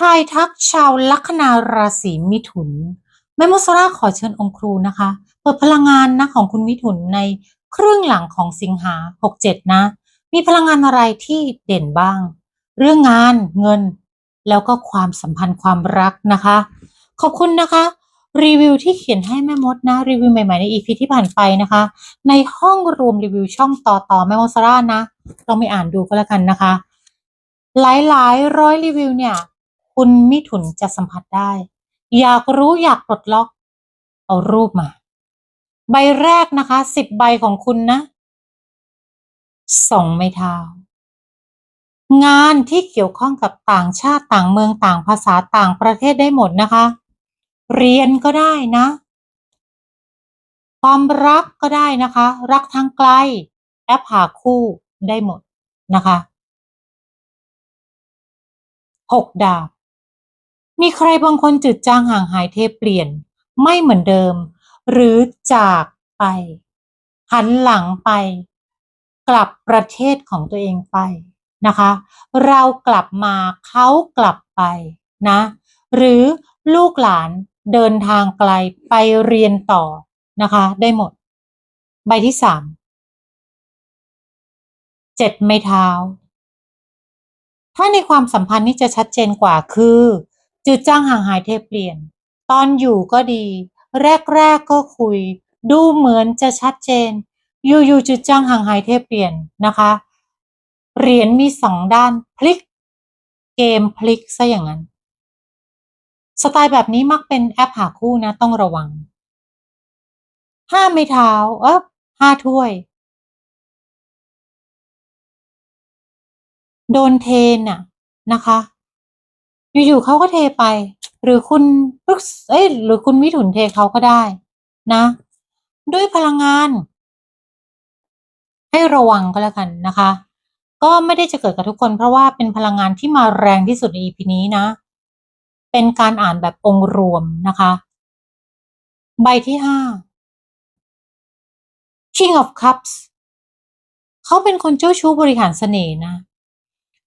ทายทักชาวลัคนาราศีมิถุนแม่มดโซราขอเชิญองครูนะคะ เปิดพลังงานนะของคุณมิถุนในครึ่งหลังของสิงหา 67 นะ มีพลังงานอะไรที่เด่นบ้าง เรื่องงานเงิน แล้วก็ความสัมพันธ์ความรักนะคะ ขอบคุณนะคะ รีวิวที่เขียนให้แม่มดนะ รีวิวใหม่ๆใน EP ที่ผ่านไปนะคะ ในห้องรวมรีวิวช่องต่อต่อแม่มดโซรานะลองไปอ่านดูก็แล้วกันนะคะ หลายๆ ร้อยรีวิวเนี่ย คุณมิถุนจะสัมผัสได้ อยากรู้อยากปลดล็อก เอารูปมา ใบแรกนะคะสิบใบของคุณนะสองไม้เท้า งานที่เกี่ยวข้องกับต่างชาติต่างเมืองต่างภาษาต่างประเทศได้หมดนะคะ เรียนก็ได้นะ ความรักก็ได้นะคะ รักทางไกลแอปหาคู่ได้หมดนะคะหกดาบ มีใครบางคนจืดจางห่างหายเทเปลี่ยน ไม่เหมือนเดิม หรือจากไป หันหลังไป กลับประเทศของตัวเองไปนะคะ เรากลับมาเขากลับไปนะ หรือลูกหลานเดินทางไกลไปเรียนต่อนะคะ ได้หมด ใบที่สามเจ็ดไม้เท้า ถ้าในความสัมพันธ์นี่จะชัดเจนกว่าคือ จืดจ้างห่างหายเทเปลี่ยน ตอนอยู่ก็ดี แรกๆก็คุย ดูเหมือนจะชัดเจน อยู่ๆจืดจ้างห่างหายเทเปลี่ยนนะคะ เหรียญมีสองด้านพลิก เกมพลิกซะอย่างนั้น สไตล์แบบนี้มักเป็นแอปหาคู่นะต้องระวังห้าไม้เท้าเออห้าถ้วย โดนเทน่ะนะคะ อยู่ๆเขาก็เทไป หรือคุณพฤกษเอ้ยหรือคุณมิถุนเทเขาก็ได้ นะ ด้วยพลังงาน ให้ระวังก็แล้วกันนะคะ ก็ไม่ได้จะเกิดกับทุกคน เพราะว่าเป็นพลังงานที่มาแรงที่สุดใน EP นี้นะ เป็นการอ่านแบบองค์รวมนะคะ ใบที่ห้า King of Cups เขาเป็นคนเจ้าชู้บริหารเสน่ห์นะ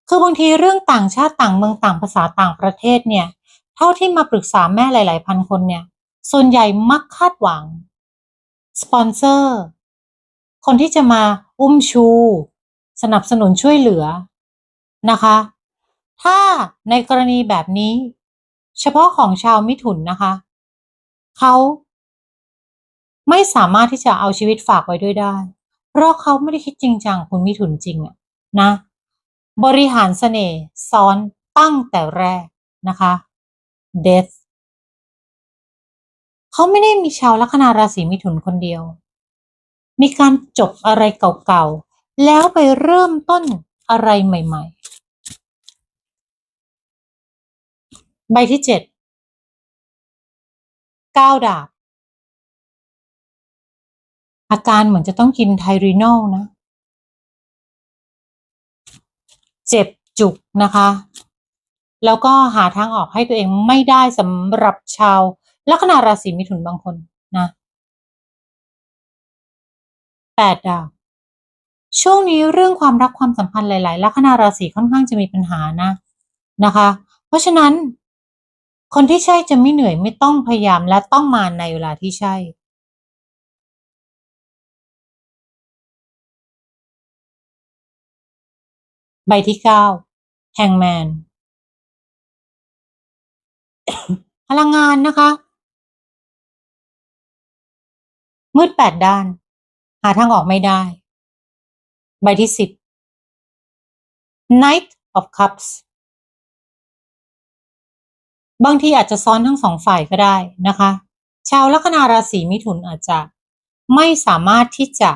คือบางทีเรื่องต่างชาติต่างเมืองต่างภาษาต่างประเทศเนี่ย เท่าที่มาปรึกษาแม่หลาย ๆ พันคนเนี่ย ส่วนใหญ่มักคาดหวัง สปอนเซอร์ คนที่จะมาอุ้มชู สนับสนุนช่วยเหลือนะคะ ถ้าในกรณีแบบนี้ เฉพาะของชาวมิถุนนะคะ เขาไม่สามารถที่จะเอาชีวิตฝากไว้ด้วยได้ เพราะเขาไม่ได้คิดจริงจังคุณมิถุนจริงอะนะ บริหารเสน่ห์ซ้อนตั้งแต่แรกนะคะ death เขาไม่ได้มีชาวลัคนาราศีมิถุนคนเดียว มีการจบอะไรเก่าๆ แล้วไปเริ่มต้นอะไรใหม่ๆ ใบที่เจ็ดเก้าดาบ อาการเหมือนจะต้องกินไทรีนอลนะ เจ็บจุกนะคะ แล้วก็หาทางออกให้ตัวเองไม่ได้สำหรับชาวลัคนาราศีมิถุนบางคนนะแปดดาวช่วงนี้เรื่องความรักความสัมพันธ์หลาย ๆ ลัคนาราศีค่อนข้างจะมีปัญหานะนะคะ เพราะฉะนั้น คนที่ใช่จะไม่เหนื่อยไม่ต้องพยายามและต้องมาในเวลาที่ใช่ ใบที่เก้าแฮงแมนพลังงานนะคะ มืดแปดด้าน หาทางออกไม่ได้ ใบที่สิบ Knight of Cups บางทีอาจจะซ้อนทั้งสองฝ่ายก็ได้นะคะ ชาวลัคนาราศีมิถุนอาจจะไม่สามารถที่จะ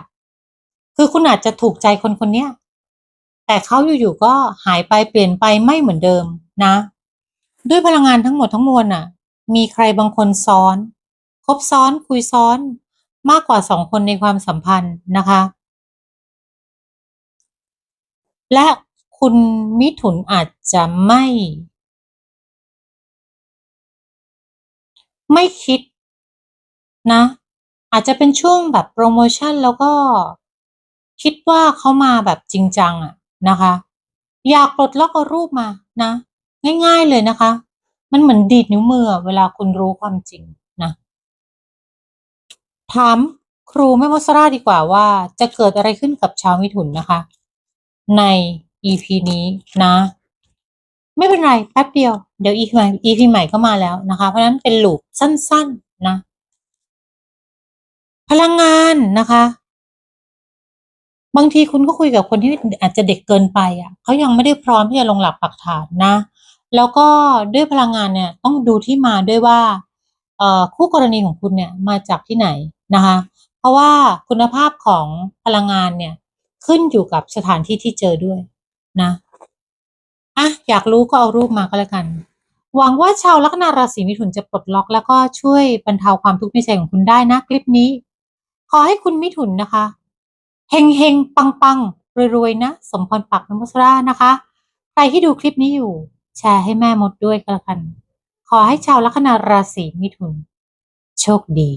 คือคุณอาจจะถูกใจคนคนนี้ แต่เขาอยู่ๆก็หายไปเปลี่ยนไปไม่เหมือนเดิมนะ ด้วยพลังงานทั้งหมดทั้งมวลน่ะ มีใครบางคนซ้อน คบซ้อนคุยซ้อนมากกว่าสองคนในความสัมพันธ์นะคะ และคุณมิถุนอาจจะไม่ ไม่คิดนะ อาจจะเป็นช่วงแบบโปรโมชั่นแล้วก็คิดว่าเขามาแบบจริงจังอะ นะคะ อยากปลดล็อกเอารูปมานะ ง่าย ๆเลยนะคะ มันเหมือนดีดนิ้วมือเวลาคุณรู้ความจริงนะถามครูแม่มดซาร่าดีกว่าว่า จะเกิดอะไรขึ้นกับชาวมิถุนนะคะ ใน EP นี้นะ ไม่เป็นไรแป๊บเดียวเดี๋ยว EP ใหม่ EP ใหม่ก็มาแล้วนะคะ เพราะฉะนั้นเป็นลูปสั้น ๆนะ พลังงานนะคะ บางทีคุณก็คุยกับคนที่อาจจะเด็กเกินไปอะเขายังไม่ได้พร้อมที่จะลงหลักปักฐานนะ แล้วก็ด้วยพลังงานเนี่ยต้องดูที่มาด้วยว่าคู่กรณีของคุณเนี่ยมาจากที่ไหนนะคะ เพราะว่าคุณภาพของพลังงานเนี่ยขึ้นอยู่กับสถานที่ที่เจอด้วยนะอะอยากรู้ก็เอารูปมาก็แล้วกัน หวังว่าชาวลัคนาราศีมิถุนจะปลดล็อกแล้วก็ช่วยบรรเทาความทุกข์ในใจของคุณได้นะคลิปนี้ ขอให้คุณมิถุนนะคะ เฮงเฮงปังปังรวยๆ นะ สมพรปักนมุสรานะคะ ใครที่ดูคลิปนี้อยู่ แชร์ให้แม่มดด้วยก็แล้วกัน ขอให้ชาวลัคนาราศีมิถุน โชคดี